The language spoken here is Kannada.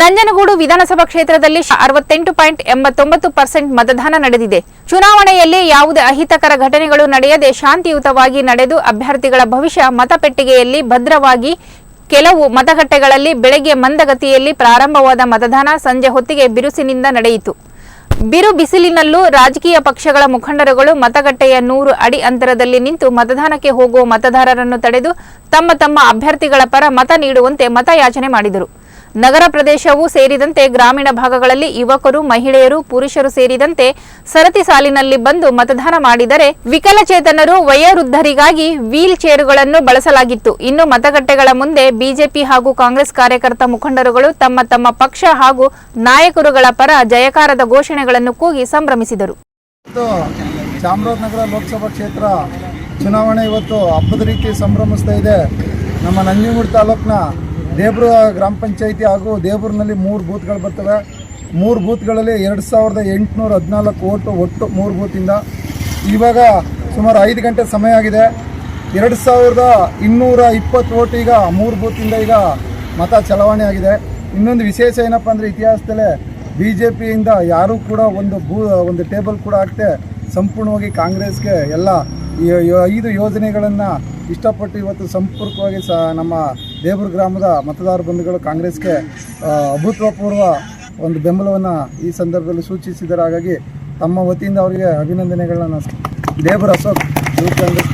ನಂಜನಗೂಡು ವಿಧಾನಸಭಾ ಕ್ಷೇತ್ರದಲ್ಲಿ ಅರವತ್ತೆಂಟು ಪಾಯಿಂಟ್ ಎಂಬತ್ತೊಂಬತ್ತು ಪರ್ಸೆಂಟ್ ಮತದಾನ ನಡೆದಿದೆ. ಚುನಾವಣೆಯಲ್ಲಿ ಯಾವುದೇ ಅಹಿತಕರ ಘಟನೆಗಳು ನಡೆಯದೆ ಶಾಂತಿಯುತವಾಗಿ ನಡೆದು ಅಭ್ಯರ್ಥಿಗಳ ಭವಿಷ್ಯ ಮತಪೆಟ್ಟಿಗೆಯಲ್ಲಿ ಭದ್ರವಾಗಿ ಕೆಲವು ಮತಗಟ್ಟೆಗಳಲ್ಲಿ ಬೆಳಗ್ಗೆ ಮಂದಗತಿಯಲ್ಲಿ ಪ್ರಾರಂಭವಾದ ಮತದಾನ ಸಂಜೆ ಹೊತ್ತಿಗೆ ಬಿರುಸಿನಿಂದ ನಡೆಯಿತು. ಬಿರು ಬಿಸಿಲಿನಲ್ಲೂ ರಾಜಕೀಯ ಪಕ್ಷಗಳ ಮುಖಂಡರುಗಳು ಮತಗಟ್ಟೆಯ ನೂರು ಅಡಿ ಅಂತರದಲ್ಲಿ ನಿಂತು ಮತದಾನಕ್ಕೆ ಹೋಗುವ ಮತದಾರರನ್ನು ತಡೆದು ತಮ್ಮ ತಮ್ಮ ಅಭ್ಯರ್ಥಿಗಳ ಪರ ಮತ ನೀಡುವಂತೆ ಮತಯಾಚನೆ ಮಾಡಿದರು. ನಗರ ಪ್ರದೇಶವೂ ಸೇರಿದಂತೆ ಗ್ರಾಮೀಣ ಭಾಗಗಳಲ್ಲಿ ಯುವಕರು, ಮಹಿಳೆಯರು, ಪುರುಷರು ಸೇರಿದಂತೆ ಸರತಿ ಸಾಲಿನಲ್ಲಿ ಬಂದು ಮತದಾನ ಮಾಡಿದರೆ ವಿಕಲಚೇತನರು, ವಯೋವೃದ್ಧರಿಗಾಗಿ ವೀಲ್ ಚೇರುಗಳನ್ನು ಬಳಸಲಾಗಿತ್ತು. ಇನ್ನು ಮತಗಟ್ಟೆಗಳ ಮುಂದೆ ಬಿಜೆಪಿ ಹಾಗೂ ಕಾಂಗ್ರೆಸ್ ಕಾರ್ಯಕರ್ತ ಮುಖಂಡರುಗಳು ತಮ್ಮ ತಮ್ಮ ಪಕ್ಷ ಹಾಗೂ ನಾಯಕರುಗಳ ಪರ ಜಯಕಾರದ ಘೋಷಣೆಗಳನ್ನು ಕೂಗಿ ಸಂಭ್ರಮಿಸಿದರು. ಚಾಮರಾಜನಗರ ಲೋಕಸಭಾ ಕ್ಷೇತ್ರ ಚುನಾವಣೆ ಇವತ್ತು ಹಬ್ಬದ ರೀತಿ ಸಂಭ್ರಮಿಸ್ತಾ ಇದೆ. ನಮ್ಮ ನಂಜನಗೂಡು ತಾಲೂಕಿನ ದೇಬ್ರ ಗ್ರಾಮ ಪಂಚಾಯಿತಿ ಹಾಗೂ ದೇಬ್ರನಲ್ಲಿ ಮೂರು ಬೂತ್ಗಳು ಬರ್ತವೆ. ಮೂರು ಬೂತ್ಗಳಲ್ಲಿ ಎರಡು ಸಾವಿರದ ಎಂಟುನೂರ ಹದಿನಾಲ್ಕು ಓಟು ಒಟ್ಟು ಮೂರು ಬೂತಿಂದ. ಇವಾಗ ಸುಮಾರು ಐದು ಗಂಟೆ ಸಮಯ ಆಗಿದೆ. ಎರಡು ಸಾವಿರದ ಇನ್ನೂರ ಇಪ್ಪತ್ತು ಓಟು ಈಗ ಮೂರು ಬೂತಿಂದ ಈಗ ಮತ ಚಲಾವಣೆ ಆಗಿದೆ. ಇನ್ನೊಂದು ವಿಶೇಷ ಏನಪ್ಪ ಅಂದರೆ ಇತಿಹಾಸದಲ್ಲೇ ಬಿ ಜೆ ಪಿಯಿಂದ ಯಾರೂ ಕೂಡ ಒಂದು ಬೂ, ಒಂದು ಟೇಬಲ್ ಕೂಡ ಆಗ್ತೇ ಸಂಪೂರ್ಣವಾಗಿ ಕಾಂಗ್ರೆಸ್ಗೆ ಎಲ್ಲ ಐದು ಯೋಜನೆಗಳನ್ನು ಇಷ್ಟಪಟ್ಟು ಇವತ್ತು ಸಂಪೂರ್ಣವಾಗಿ ಸ, ನಮ್ಮ ದೇವರ ಗ್ರಾಮದ ಮತದಾರ ಬಂಧುಗಳು ಕಾಂಗ್ರೆಸ್ಗೆ ಅಭೂತಪೂರ್ವ ಒಂದು ಬೆಂಬಲವನ್ನು ಈ ಸಂದರ್ಭದಲ್ಲಿ ಸೂಚಿಸಿದ್ದಾರೆ. ಹಾಗಾಗಿ ತಮ್ಮ ವತಿಯಿಂದ ಅವರಿಗೆ ಅಭಿನಂದನೆಗಳನ್ನ ದೇವರ ಅಶೋಕ್, ಯುವ ಕಾಂಗ್ರೆಸ್